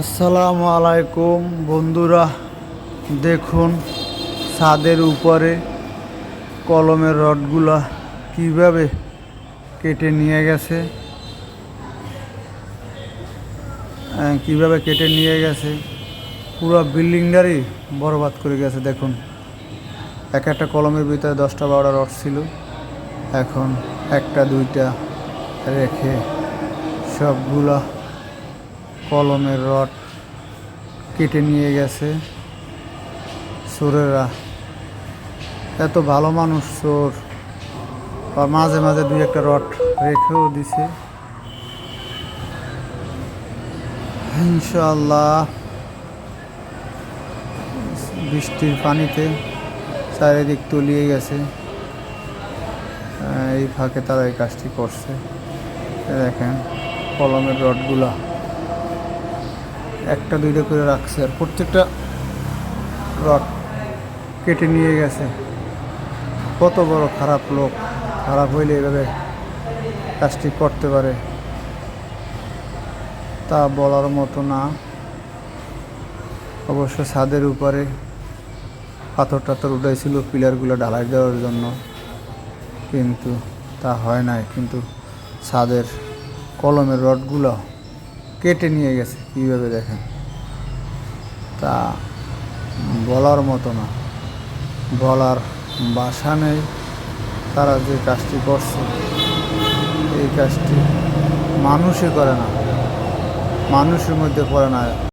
আসসালামু আলাইকুম বন্ধুরা দেখুন ছাদের উপরে কলমের রডগুলা কীভাবে কেটে নিয়ে গেছে। আহ, কীভাবে কেটে নিয়ে গেছে। পুরো বিল্ডিংটারই বরবাদ করে গেছে দেখুন। এক একটা কলমের ভিতরে দশটা বারোটা রড ছিল। এখন একটা দুইটা রেখে সবগুলা কলমের রড কেটে নিয়ে গেছে। চোরেরা। এত ভালো মানুষ চোর। বা মাঝে মাঝে দুই একটা রড রেখেও দিছে। ইনশাল্লাহ বৃষ্টির পানিতে চারিদিক তলিয়ে গেছে। এই ফাঁকে তারা এই কাজটি করছে। দেখেন কলমের রডগুলা। একটা, দুইটা করে রাখছে আর প্রত্যেকটা রড কেটে নিয়ে গেছে। কত বড় খারাপ লোক। খারাপ হইলে এভাবে কাজটি করতে পারে। তা বলার মতো না। অবশ্য ছাদের উপরে পাথর টাথর উঠাইছিল পিলারগুলো ঢালাই দেওয়ার জন্য। কিন্তু তা হয় নাই। কিন্তু ছাদের কলমের রডগুলো কেটে নিয়ে গেছে, কীভাবে দেখেন? তা বলার মতো না। বলার বাসা নেই। তারা যে কাজটি করছে, এই কাজটি মানুষই করে না। মানুষের মধ্যে করে না।